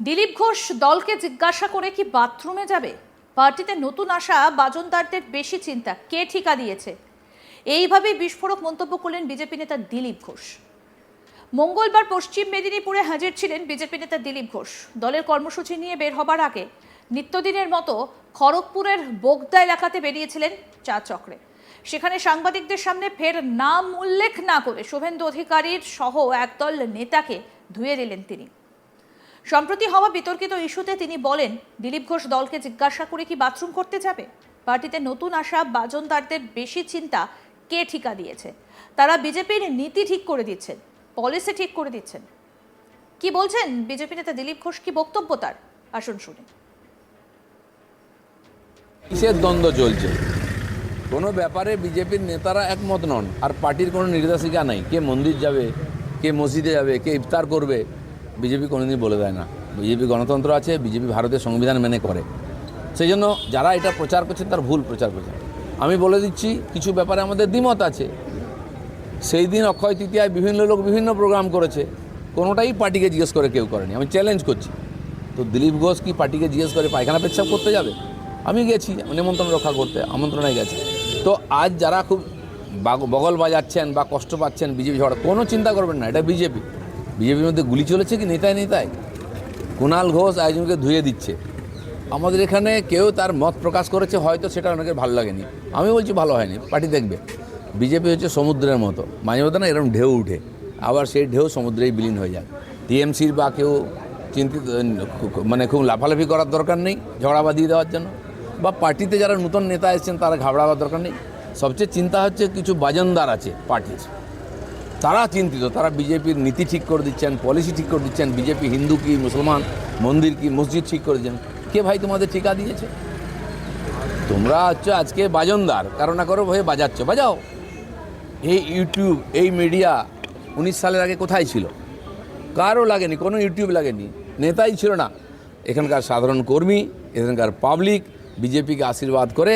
দিলীপ ঘোষ দলকে জিজ্ঞাসা করে কি বাথরুমে যাবে? পার্টিতে নতুন আসা বাজনদারদের বেশি চিন্তা। কে ঠিকা দিয়েছে? এইভাবেই বিস্ফোরক মন্তব্য করলেন বিজেপি নেতা দিলীপ ঘোষ। মঙ্গলবার পশ্চিম মেদিনীপুরে হাজির ছিলেন বিজেপি নেতা দিলীপ ঘোষ। দলের কর্মসূচি নিয়ে বের হবার আগে নিত্যদিনের মতো খড়গপুরের বোগদা এলাকাতে বেরিয়েছিলেন চা চক্রে। সেখানে সাংবাদিকদের সামনে ফের নাম উল্লেখ না করে শুভেন্দু অধিকারীর সহ একদল নেতাকে ধুয়ে দিলেন তিনি। সম্প্রতি হওয়া বিতর্কিত ইস্যুতে তিনি বলেন, দিলীপ ঘোষ দলকে জিজ্ঞাসা করে কি বাথরুম করতে যাবে? পার্টিতে নতুন আসা বাজনদারদের বেশি চিন্তা কে ঠিকা দিয়েছে? তারা বিজেপির নীতি ঠিক করে দিচ্ছেন, পলিসি ঠিক করে দিচ্ছেন। কি বলছেন বিজেপি নেতা দিলীপ ঘোষ? কি বক্তব্য তার? আসুন শুনি। কিসের দ্বন্দ্ব চলছে? কোনো ব্যাপারে বিজেপির নেতারা একমত নন, আর পার্টির কোনো নির্দেশিকা নাই। কে মন্দির যাবে, কে মসজিদে যাবে, কে ইফতার করবে বিজেপি কোনোদিন বলে দেয় না। বিজেপি গণতন্ত্র আছে, বিজেপি ভারতের সংবিধান মেনে করে। সেই জন্য যারা এটা প্রচার করছে, তার ভুল প্রচার করছে। আমি বলে দিচ্ছি, কিছু ব্যাপারে আমাদের দ্বিমত আছে। সেই দিন অক্ষয় তৃতীয়ায় বিভিন্ন লোক বিভিন্ন প্রোগ্রাম করেছে। কোনোটাই পার্টিকে জিজ্ঞেস করে কেউ করেনি। আমি চ্যালেঞ্জ করছি। তো দিলীপ ঘোষ কি পার্টিকে জিজ্ঞেস করে পায়খানা পেচ্ছাপ করতে যাবে? আমি গেছি, নিমন্ত্রণ রক্ষা করতে, আমন্ত্রণে গেছে। তো আজ যারা খুব বাগ- বগল বাজাচ্ছেন বা কষ্ট পাচ্ছেন বিজেপি ঝড় কোনো চিন্তা করবেন না, এটা বিজেপি। বিজেপির মধ্যে গুলি চলেছে কি নেতায় নেতায়? কুণাল ঘোষ একজনকে ধুয়ে দিচ্ছে। আমাদের এখানে কেউ তার মত প্রকাশ করেছে, হয়তো সেটা অনেকের ভালো লাগেনি। আমি বলছি ভালো হয়নি, পার্টি দেখবে। বিজেপি হচ্ছে সমুদ্রের মতো। মাঝে মধ্যে না এরকম ঢেউ উঠে, আবার সেই ঢেউ সমুদ্রেই বিলীন হয়ে যায়। টিএমসির বা কেউ চিন্তিত মানে খুব লাফালাফি করার দরকার নেই, ঝগড়া বাঁধিয়ে দেওয়ার জন্য। বা পার্টিতে যারা নতুন নেতা এসেছেন, তারা ঘাবড়াবার দরকার নেই। সবচেয়ে চিন্তা হচ্ছে কিছু বাজনদার আছে পার্টির। তারা চিন্তিত, তারা বিজেপির নীতি ঠিক করে দিচ্ছেন পলিসি ঠিক করে দিচ্ছেন, বিজেপি হিন্দু কি মুসলমান, মন্দির কি মসজিদ ঠিক করে দিচ্ছেন। কে ভাই তোমাদের ঠিকা দিয়েছে? তোমরা হচ্ছে আজকে বাজনদার, কারও না কারও ভয়ে বাজাচ্ছ। বাজাও। এই ইউটিউব এই মিডিয়া উনিশ সালের আগে কোথায় ছিল? কারও লাগেনি, কোনো ইউটিউব লাগেনি। নেতাই ছিল না। এখানকার সাধারণ কর্মী, এখানকার পাবলিক বিজেপিকে আশীর্বাদ করে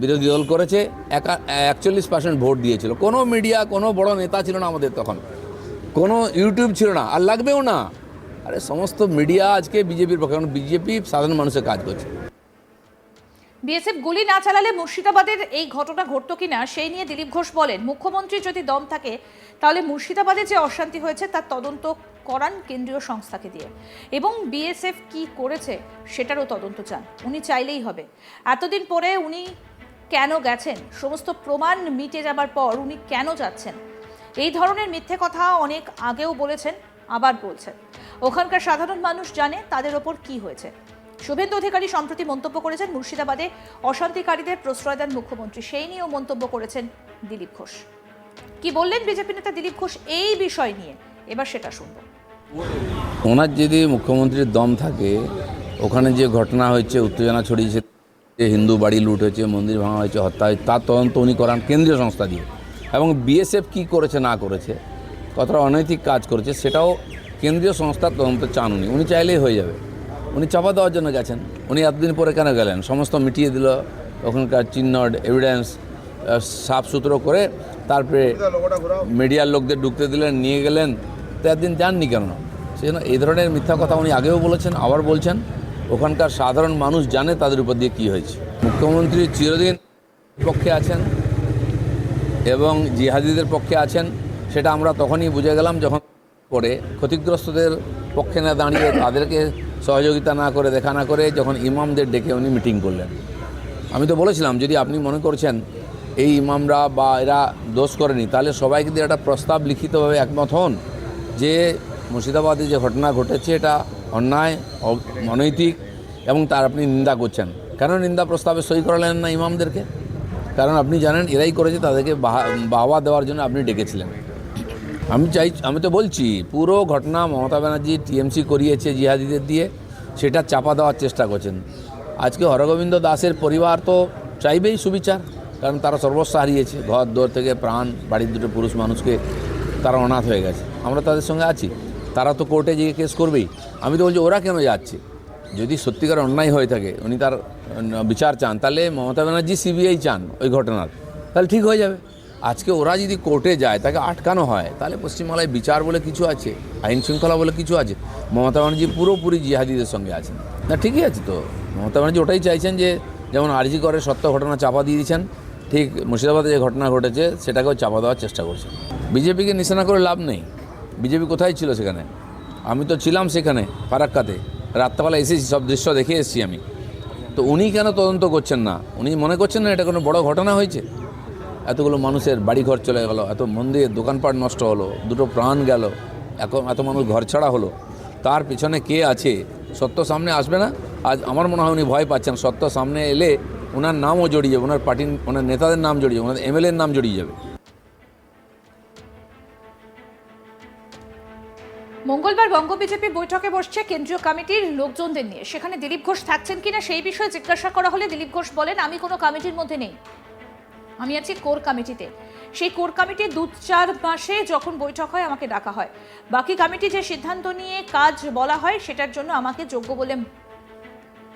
বিরোধী দল করেছে, একা, একচল্লিশ পার্সেন্ট ভোট দিয়েছিল। কোনো মিডিয়া কোনো বড় নেতা ছিল না আমাদের তখন। কোনো ইউটিউব ছিল না। আর লাগবেও না। আরে সমস্ত মিডিয়া আজকে বিজেপির পক্ষে, কারণ বিজেপি সাধারণ মানুষের কাজ করছে। বিএসএফ গুলি না চালালে মুর্শিদাবাদের এই ঘটনা ঘটতো কিনা, সেই নিয়ে দিলীপ ঘোষ বলেন, মুখ্যমন্ত্রী যদি দম থাকে, তাহলে মুর্শিদাবাদে যে অশান্তি হয়েছে, তার তদন্ত করান কেন্দ্রীয় সংস্থাকে দিয়ে। এবং বিএসএফ কি করেছে, সেটারও তদন্ত চান। উনি চাইলেই হবে। এতদিন পরে উনি কেন গেছেন? সমস্ত প্রমাণ মিটে যাবার পর উনি কেন যাচ্ছেন? এই ধরনের মিথ্যে কথা অনেক আগেও বলেছেন, আবার বলছেন। ওখানকার সাধারণ মানুষ জানে তাদের ওপর কি হয়েছে। শুভেন্দু অধিকারী সম্প্রতি মন্তব্য করেছেন, মুর্শিদাবাদে অশান্তিকারীদের প্রশ্রয় দেন মুখ্যমন্ত্রী। সেই নিয়েও মন্তব্য করেছেন দিলীপ ঘোষ। কি বললেন বিজেপি নেতা দিলীপ ঘোষ এই বিষয় নিয়ে? এবার সেটা শুনব। ওনার যদি মুখ্যমন্ত্রীর দম থাকে, ওখানে যে ঘটনা হয়েছে, উত্তেজনা ছড়িয়েছে যে হিন্দু বাড়ি লুট হয়েছে, মন্দির ভাঙা হয়েছে, হত্যা হয়েছে, তার তদন্ত উনি করান কেন্দ্রীয় সংস্থা দিয়ে। এবং বিএসএফ কি করেছে, না করেছে, কতটা অনৈতিক কাজ করেছে, সেটাও কেন্দ্রীয় সংস্থার তদন্ত চান উনি। উনি চাইলেই হয়ে যাবে। উনি চাপা দেওয়ার জন্য গেছেন। উনি এতদিন পরে কেন গেলেন? সমস্ত মিটিয়ে দিল, ওখানকার চিহ্ন এভিডেন্স সাফ সুতরো করে তারপরে মিডিয়ার লোকদের ঢুকতে দিলেন, নিয়ে গেলেন। তো একদিন যাননি কেন? সেই জন্য এই ধরনের মিথ্যা কথা উনি আগেও বলেছেন, আবার বলছেন। ওখানকার সাধারণ মানুষ জানে তাদের উপর দিয়ে কী হয়েছে। মুখ্যমন্ত্রী চিরদিন পক্ষে আছেন এবং জিহাদিদের পক্ষে আছেন, সেটা আমরা তখনই বুঝে গেলাম যখন পরে ক্ষতিগ্রস্তদের পক্ষে না দাঁড়িয়ে তাদেরকে সহযোগিতা না করে, দেখা না করে যখন ইমামদের ডেকে উনি মিটিং করলেন। আমি তো বলেছিলাম, যদি আপনি মনে করছেন এই ইমামরা বা এরা দোষ করেনি, তাহলে সবাইকে দিয়ে একটা প্রস্তাব লিখিতভাবে একমত হন যে মুর্শিদাবাদে যে ঘটনা ঘটেছে, এটা অন্যায় অনৈতিক এবং তার আপনি নিন্দা করছেন। কেন নিন্দা প্রস্তাবে সই করালেন না ইমামদেরকে? কারণ আপনি জানেন এরাই করেছে, তাদেরকে বাহা- বাহবা দেওয়ার জন্য আপনি ডেকেছিলেন। আমি চাই, আমি তো বলছি, পুরো ঘটনা মমতা ব্যানার্জি টিএমসি করিয়েছে জিহাদিদের দিয়ে, সেটা চাপা দেওয়ার চেষ্টা করছেন। আজকে হরগোবিন্দ দাসের পরিবার তো চাইবেই সুবিচার, কারণ তারা সর্বস্ব হারিয়েছে। ঘর, দোর থেকে প্রাণ, বাড়ির দুটো পুরুষ মানুষকে তারা অনাথ হয়ে গেছে। আমরা তাদের সঙ্গে আছি। তারা তো কোর্টে গিয়ে কেস করবেই। আমি তো বলছি, ওরা কেন যাচ্ছে? যদি সত্যিকার অন্যায় হয়ে থাকে, উনি তার বিচার চান, তাহলে মমতা ব্যানার্জি সিবিআই চান ওই ঘটনার। তাহলে ঠিক হয়ে যাবে। আজকে ওরা যদি কোর্টে যায়, তাকে আটকানো হয়, তাহলে পশ্চিমবাংলায় বিচার বলে কিছু আছে, আইন শৃঙ্খলা বলে কিছু আছে। মমতা ব্যানার্জি পুরোপুরি জিহাদিদের সঙ্গে আছেন। না, ঠিকই আছে তো। মমতা ব্যানার্জি ওটাই চাইছেন যে, যেমন আরজি করে সত্য ঘটনা চাপা দিয়ে দিয়েছেন, ঠিক মুর্শিদাবাদে যে ঘটনা ঘটেছে, সেটাকেও চাপা দেওয়ার চেষ্টা করছে বিজেপিকে নিশানা করে লাভ নেই। বিজেপি কোথায় ছিল সেখানে? আমি তো ছিলাম সেখানে, ফারাক্কাতে। রাত্রেবেলা এসেছি, সব দৃশ্য দেখে এসেছি আমি। তো উনি কেন তদন্ত করছেন না? উনি মনে করছেন না এটা কোনো বড় ঘটনা হয়েছে? এতগুলো মানুষের বাড়িঘর চলে গেল, এত মন্দির দোকানপাট নষ্ট হলো, দুটো প্রাণ গেল, এখন এত মানুষ ঘর ছাড়া হলো। তার পিছনে কে আছে? সত্য সামনে আসবে না? আজ আমার মনে হয় উনি ভয় পাচ্ছেন। সত্য সামনে এলে ওনার নামও জড়িয়ে যাবে ওনার পার্টির ওনার নেতাদের নাম জড়িয়ে যাবে ওনার এমএলএর নাম জড়িয়ে যাবে। মঙ্গলবার বঙ্গ বিজেপি বৈঠকে বসছে কেন্দ্রীয় কমিটির লোকজনদের নিয়ে। সেখানে দিলীপ ঘোষ থাকছেন কিনা সেই বিষয়ে জিজ্ঞাসা করা হলে দিলীপ ঘোষ বলেন, আমি কোনো কমিটির মধ্যে নেই। আমি আছি কোর কমিটিতে। সেই কোর কমিটির দু চার মাসে যখন বৈঠক হয়, আমাকে ডাকা হয়। বাকি কমিটি যে সিদ্ধান্ত নিয়ে কাজ বলা হয়, সেটার জন্য আমাকে যোগ্য বলে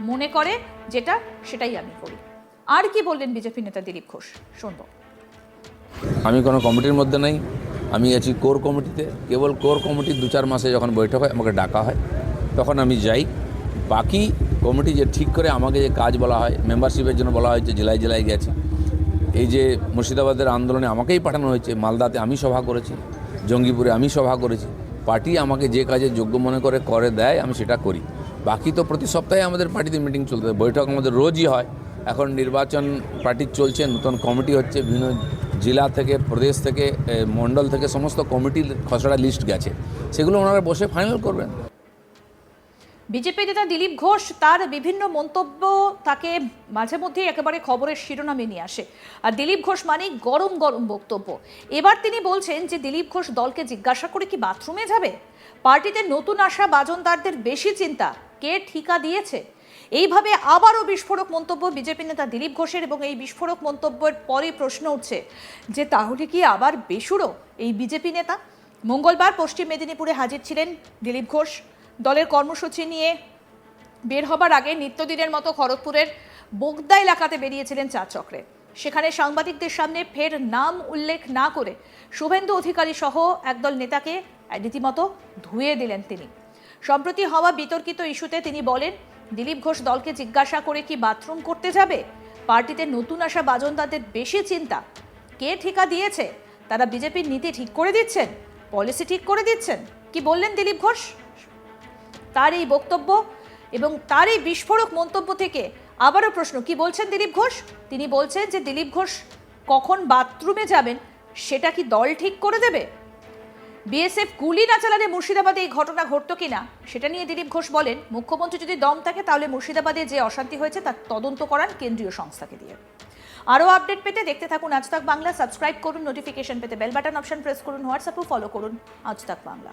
মনে করে, যেটা সেটাই আমি করি। আর কি বললেন বিজেপি নেতা দিলীপ ঘোষ? শুনব। আমি কোনো কমিটির মধ্যে নেই। আমি আছি কোর কমিটিতে। কেবল কোর কমিটির দু চার মাসে যখন বৈঠক হয়, আমাকে ডাকা হয়। তখন আমি যাই। বাকি কমিটি যে ঠিক করে আমাকে যে কাজ বলা হয় মেম্বারশিপের জন্য বলা হয়েছে, জেলায় জেলায় গেছি। এই যে মুর্শিদাবাদের আন্দোলনে আমাকেই পাঠানো হয়েছে, মালদাতে আমি সভা করেছি, জঙ্গিপুরে আমি সভা করেছি। পার্টি আমাকে যে কাজে যোগ্য মনে করে করে, দেয়, আমি সেটা করি। বাকি তো প্রতি সপ্তাহে আমাদের পার্টিতে মিটিং চলতে। বৈঠক আমাদের রোজই হয়। এখন নির্বাচন পার্টির চলছে, নতুন কমিটি হচ্ছে, বিভিন্ন জেলা থেকে, প্রদেশ থেকে মণ্ডল থেকে সমস্ত কমিটির খসড়া লিস্ট গেছে। সেগুলো ওনারা বসে ফাইনাল করবেন। বিজেপি নেতা দিলীপ ঘোষ তার বিভিন্ন মন্তব্য তাকে মাঝে মধ্যে একেবারে খবরের শিরোনামে নিয়ে আসে। আর দিলীপ ঘোষ মানে গরম গরম বক্তব্য। এবার তিনি বলছেন যে দিলীপ ঘোষ দলকে জিজ্ঞাসা করে কি বাথরুমে যাবে? পার্টিতে নতুন আসা বাজনদারদের বেশি চিন্তা। কে ঠিকা দিয়েছে? এইভাবে আবারও বিস্ফোরক মন্তব্য বিজেপি নেতা দিলীপ ঘোষের এবং এই বিস্ফোরক মন্তব্যের পরে প্রশ্ন উঠছে যে তাহলে কি আবার বেসুরো এই বিজেপি নেতা? মঙ্গলবার পশ্চিম মেদিনীপুরে হাজির ছিলেন দিলীপ ঘোষ। দলের কর্মসূচি নিয়ে বের হবার আগে নিত্যদিনের মতো খড়গপুরের বোগদা এলাকাতে বেরিয়েছিলেন চার চক্রে। সেখানে সাংবাদিকদের সামনে ফের নাম উল্লেখ না করে শুভেন্দু অধিকারী সহ একদল নেতাকে রীতিমতো ধুয়ে দিলেন তিনি। সম্প্রতি হওয়া বিতর্কিত ইস্যুতে তিনি বলেন দিলীপ ঘোষ দলকে জিজ্ঞাসা করে কি বাথরুম করতে যাবে? পার্টিতে নতুন আসা বাজনদারদের বেশি চিন্তা। কে ঠিকা দিয়েছে? তারা বিজেপির নীতি ঠিক করে দিচ্ছেন? পলিসি ঠিক করে দিচ্ছেন? কি বললেন দিলীপ ঘোষ? তার এই বক্তব্য এবং তার এই বিস্ফোরক মন্তব্য থেকে আবারও প্রশ্ন, কি বলছেন দিলীপ ঘোষ? তিনি বলছেন যে দিলীপ ঘোষ কখন বাথরুমে যাবেন, সেটা কি দল ঠিক করে দেবে? বিএসএফ গুলি না চালালে মুর্শিদাবাদে এই ঘটনা ঘটতো কিনা, সেটা নিয়ে দিলীপ ঘোষ বলেন, মুখ্যমন্ত্রী যদি দম থাকে তাহলে মুর্শিদাবাদে যে অশান্তি হয়েছে তার তদন্ত করান কেন্দ্রীয় সংস্থাকে দিয়ে। আরও আপডেট পেতে দেখতে থাকুন আজ তাক বাংলা, সাবস্ক্রাইব করুন, নোটিফিকেশন পেতে বেল বাটন অপশন প্রেস করুন, হোয়াটসঅ্যাপও ফলো করুন আজ তাক বাংলা।